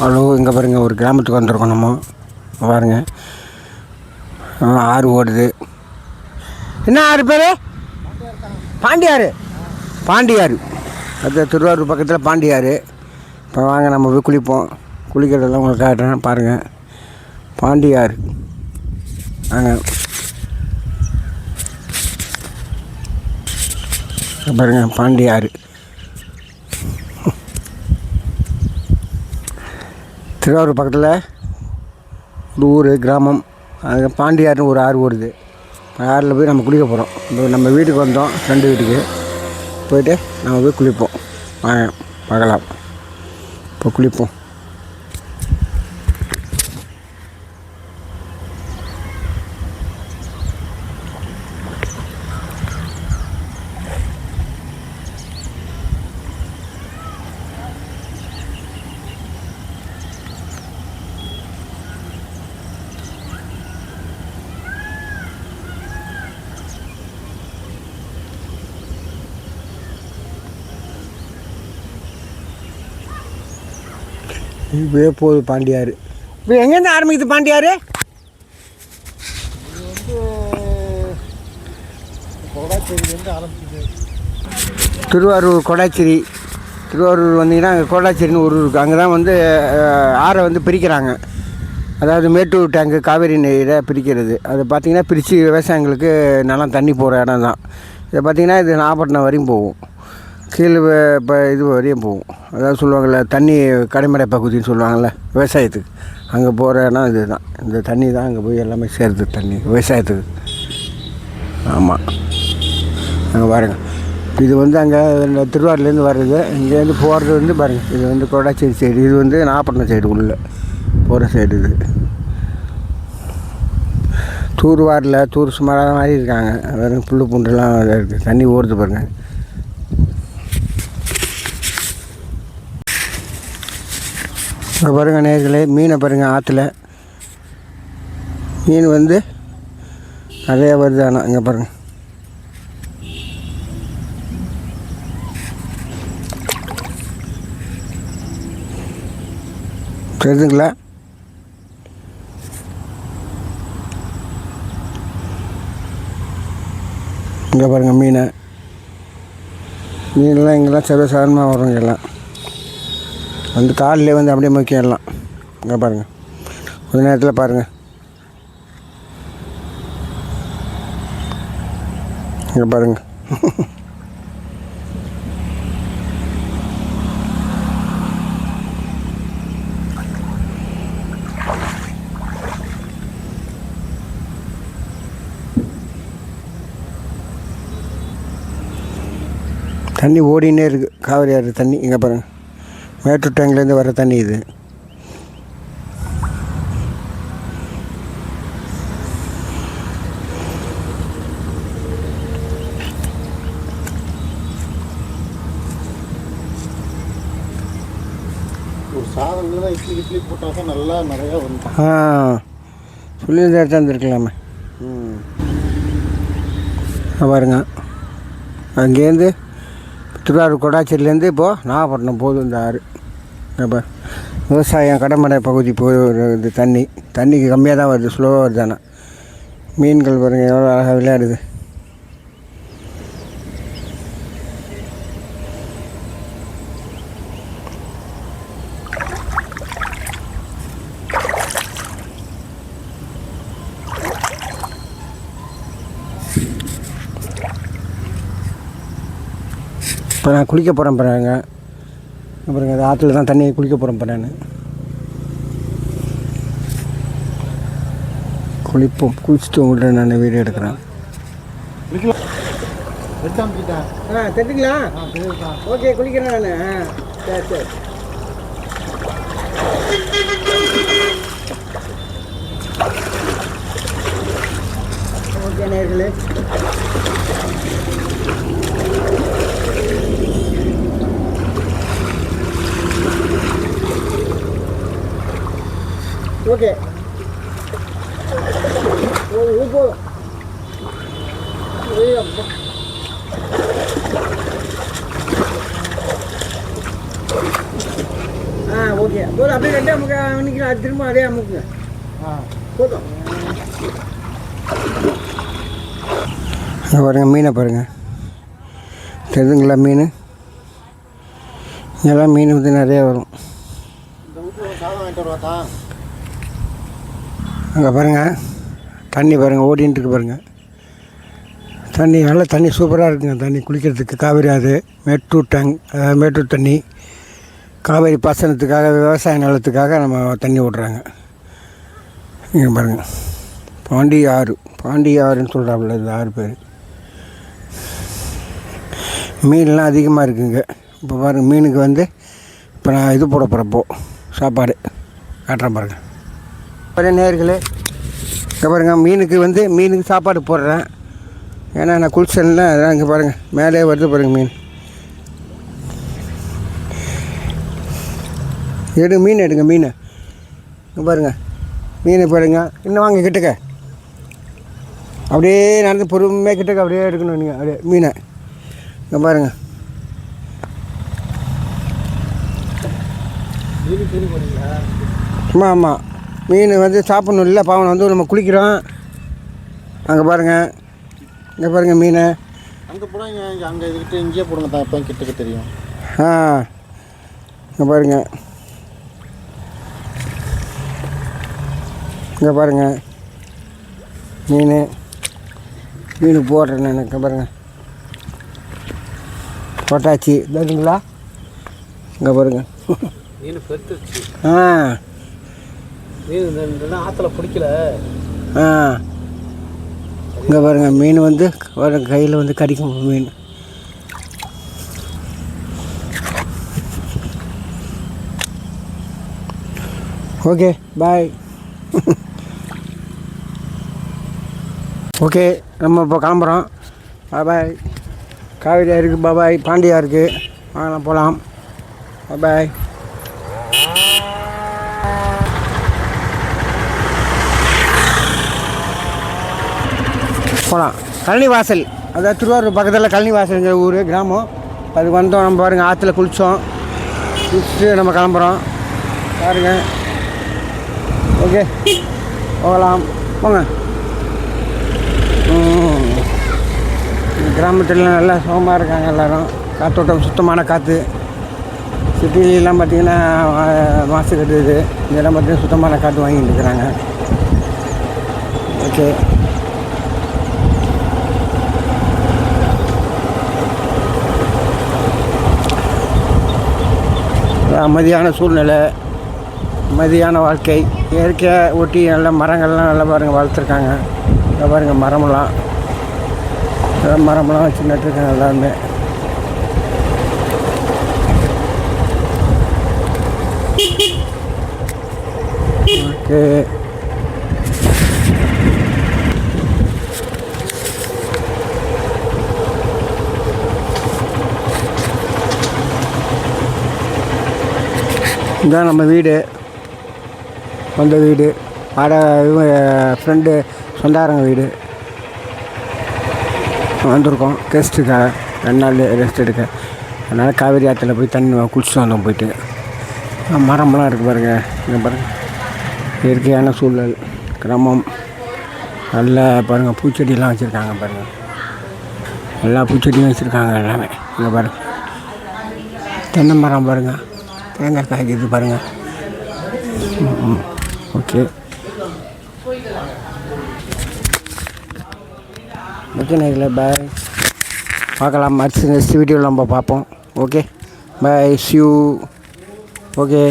Hello இங்கே பாருங்கள் ஒரு கிராமத்துக்கு வந்திருக்கோம் நம்ம. பாருங்க. ஆறு ஓடுது. என்ன ஆறு பேர்? பாண்டியாறு. பாண்டியாறு. அது திருவாரூர் பக்கத்தில் பாண்டியாறு. இப்போ வாங்க நம்ம போய் குளிப்போம். குளிக்கிறதெல்லாம் உங்களுக்கு காட்டுறேன் பாருங்கள் பாண்டியாறு. வாங்க. இங்க பாருங்க பாண்டியாறு. திருவாரூர் பக்கத்தில் ஒரு ஊர் கிராமம் அது பாண்டியாறுன்னு ஒரு ஆறு ஓடுது. ஆறில் போய் நம்ம குளிக்க போகிறோம் இப்போ நம்ம வீட்டுக்கு வந்தோம் ஃப்ரெண்டு வீட்டுக்கு. போயிட்டு நம்ம போய் குளிப்போம். வாங்க பார்க்கலாம். இப்போ குளிப்போம். இப்படியே போகுது பாண்டியார். இப்போ எங்கேருந்து ஆரம்பிக்குது பாண்டியார்? திருவாரூர் கொடாச்சேரி. திருவாரூர் வந்தீங்கன்னா அங்கே கோடாச்சேரின்னு ஒரு ஊர் இருக்குது அங்கே தான் வந்து ஆறை வந்து பிரிக்கிறாங்க. அதாவது மேட்டூர் டேங்கு காவேரி நீரை பிரிக்கிறது. அது பார்த்திங்கன்னா பிரித்து விவசாயங்களுக்கு நல்லா தண்ணி போகிற இடம் தான் இதை பார்த்திங்கன்னா இது நாகப்பட்டினம் வரையும் போகும். கீழே இப்போ இது வரையும் போகும். அதாவது சொல்லுவாங்கள்ல தண்ணி கடைமடை பகுதின்னு சொல்லுவாங்கள்ல விவசாயத்துக்கு. அங்கே போகிற இடம் இது தான் இந்த தண்ணி தான் அங்கே போய் எல்லாமே சேருது தண்ணி விவசாயத்துக்கு. ஆமாம் அங்கே பாருங்கள் இது வந்து அங்கே இந்த திருவாரூர்லேருந்து வர்றது இங்கேருந்து போகிறது வந்து பாருங்கள் இது வந்து கொடாச்சேரி சைடு. இது வந்து நாகப்பட்டினம் சைடு உள்ளே போகிற சைடு இது. தூர்வாரில் தூர் சுமாராக மாதிரி இருக்காங்க. வெறும் புல் பூண்டுலாம் இருக்குது தண்ணி ஓடுது பாருங்கள் இங்கே பாருங்கள் நேர்களே மீனை பாருங்கள் ஆற்றுல மீன் வந்து நிறையா வருது ஆனால் இங்கே பாருங்கள் தெரியுதுங்களா? இங்கே பாருங்கள் மீனை. மீன்லாம் இங்கெல்லாம் சர்வசாதாரணமாக வரும் எல்லாம். வந்து காலில் வந்து அப்படியே முக்கியம் இங்கே பாருங்கள் கொஞ்ச நேரத்தில் பாருங்கள் இங்கே பாருங்கள் தண்ணி ஓடினே இருக்குது காவிரி ஆறு தண்ணி. இங்கே பாருங்கள் மேட்டூர் டேங்க்லேருந்து வர தண்ணி இது. ஒரு சாதத்தில் தான் இட்லி இட்லி போட்டால் தான் நல்லா நிறையா வந்து ஆ சொல்லியிருந்தா எடுத்தாந்துருக்கலாமே ம். பாருங்க. அங்கேருந்து திருவாரூர் கொடாச்சேரியிலேருந்து இப்போது நாகப்பட்டினம் போகுது இந்த ஆறு. இப்போ விவசாயம் கடமடை பகுதி போகிறது வருது தண்ணி. தண்ணிக்கு கம்மியாக தான் வருது ஸ்லோவாக வருது ஆனால் மீன்கள் பாருங்க எவ்வளோ அழகாக விளையாடுது. இப்போ நான் குளிக்க போகிறேன் பாருங்க. அப்புறம் அது ஆற்றுல தான் தண்ணி குளிக்க போகிறேன் இப்போ நான். குளிப்போம் குளிச்சுட்டு உங்கள்கிட்ட நான் வீடியோ எடுக்கிறேன். ஆ தெரிஞ்சுங்களா? ஓகே குளிக்கிறேன் நான். சரி சரி. ஓகே நேர்களே. ஓகே. போதும் ஆ ஓகே. போதும் அப்படியே ரெண்டே அமுக்க நிற்கிறேன் அது திரும்ப அதே அமுக்குங்க ஆ. போதும். பாருங்கள் மீனை பாருங்கள் தெரியுதுங்களா மீன்? இங்கெல்லாம் மீன் வந்து நிறைய வரும் இந்த வீட்டில் ஒரு சாதம் வாங்கிட்டு வருவாத்தா அங்கே பாருங்கள் தண்ணி பாருங்கள் ஓடின்ட்டுருக்கு பாருங்கள் தண்ணி நல்லா தண்ணி சூப்பராக இருக்குங்க. தண்ணி குளிக்கிறதுக்கு காவேரி ஆறு மேட்டூர் டேங்க் அதாவது மேட்டூர் தண்ணி. காவேரி பாசனத்துக்காக விவசாய நிலத்துக்காக நம்ம தண்ணி விட்றாங்க இங்கே பாருங்கள் பாண்டி ஆறு பாண்டி ஆறுன்னு சொல்கிறாப்புல இது ஆறு பேர். மீன்லாம் அதிகமாக இருக்குங்க. இப்போ பாருங்கள் மீனுக்கு வந்து இப்போ நான் இது போட போகிறப்போ சாப்பாடு. காட்டுறேன் பாருங்கள் பாருங்க நேர்களே இங்கே பாருங்கள் மீனுக்கு வந்து மீனுக்கு சாப்பாடு போடுறேன். ஏன்னா நான் குளிச்சனில் அதெல்லாம் இங்கே பாருங்கள் மேலே வருது பாருங்கள் மீன். எடு மீன் எடுங்க மீன். இங்கே பாருங்கள் மீன் பாருங்க. இன்னும் வாங்க கிட்டக்க. அப்படியே நடந்து பொறுமையாக கிட்டக்க அப்படியே எடுக்கணும் நீங்கள் அப்படியே மீனை. இங்கே பாருங்கள் ஆமாம் ஆமாம் மீன் வந்து சாப்பிடணும் இல்லை பாவம் வந்து நம்ம குளிக்கிறோம். அங்கே பாருங்கள் இங்கே பாருங்கள் மீன். அங்கே போட இங்கே அங்கே இதுக்கிட்ட இங்கேயே போடுங்க தான் எப்போ கிட்டக்க தெரியும். ஆ இங்கே பாருங்கள் இங்கே பாருங்கள் மீன். மீன் போடுறேன் நான் இங்கே பாருங்கள் போட்டாச்சு. தெரியுங்களா இங்கே பாருங்கள் மீன் பெருத்துச்சு ஆ. மீன் ஆற்றுல பிடிக்கல. ஆ. இங்கே பாருங்கள் மீன் வந்து வர கையில் வந்து கடிக்கும் மீன். Okay bye. ஓகே நம்ம இப்போ கிளம்புறோம். பாய் காவிரியா இருக்குது பாபாய் பாண்டியா இருக்குது வாங்கலாம் போகலாம் பாய். போகலாம் கழனி வாசல் அதாவது திருவாரூர் பக்கத்தில் கழனி வாசல்ங்கிற ஊர் கிராமம். அதுக்கு வந்தோம் நம்ம பாருங்கள் ஆற்றுல குளித்தோம் குளிச்சுட்டு நம்ம கிளம்புறோம். பாருங்க. ஓகே. போகலாம். போங்க. கிராமத்தில் நல்லா சுகமாக இருக்காங்க எல்லோரும். காற்றோட்டம் சுத்தமான காற்று சிட்டிலாம் பார்த்திங்கன்னா மாசு கட்டுது. இதெல்லாம் பார்த்திங்கன்னா சுத்தமான காற்று வாங்கிட்டு இருக்கிறாங்க. ஓகே. அமைதியான சூழ்நிலை அமைதியான வாழ்க்கை. இயற்கையாக ஒட்டி நல்ல மரங்கள்லாம் நல்லா பாருங்கள் வளர்த்துருக்காங்க. நல்லா பாருங்கள் மரமெல்லாம் நல்லா மரமெல்லாம் வச்சு நட்டுருக்காங்க எல்லாருமே. ஓகே. இதான் நம்ம வீடு. சொந்த வீடு. வாடகை இவங்க ஃப்ரெண்டு சொந்தாரங்க வீடு. வந்திருக்கோம். கெஸ்ட்டுக்காக ரெண்டு நாள் ரெஸ்ட் எடுக்க. அதனால் காவேரி ஆற்றுல போய் தண்ணி குளிச்சுட்டு வந்தோம் போயிட்டு. மரமெல்லாம் இருக்குது பாருங்கள் இங்கே பாருங்கள் இயற்கையான சூழல் கிராமம். நல்ல பாருங்கள் பூச்செடியெல்லாம் வச்சுருக்காங்க பாருங்கள் எல்லா பூச்செடியும் வச்சுருக்காங்க எல்லாமே. இங்கே பாருங்கள் தென்னை மரம் பாருங்கள் தேங்காய் காய்க்குது பாருங்கள் ஓகே. ஓகே நேரில் பாய் பார்க்கலாம். அடுத்த நெக்ஸ்ட் வீடியோவில் நம்ம பார்ப்போம். Okay. Bye see you okay.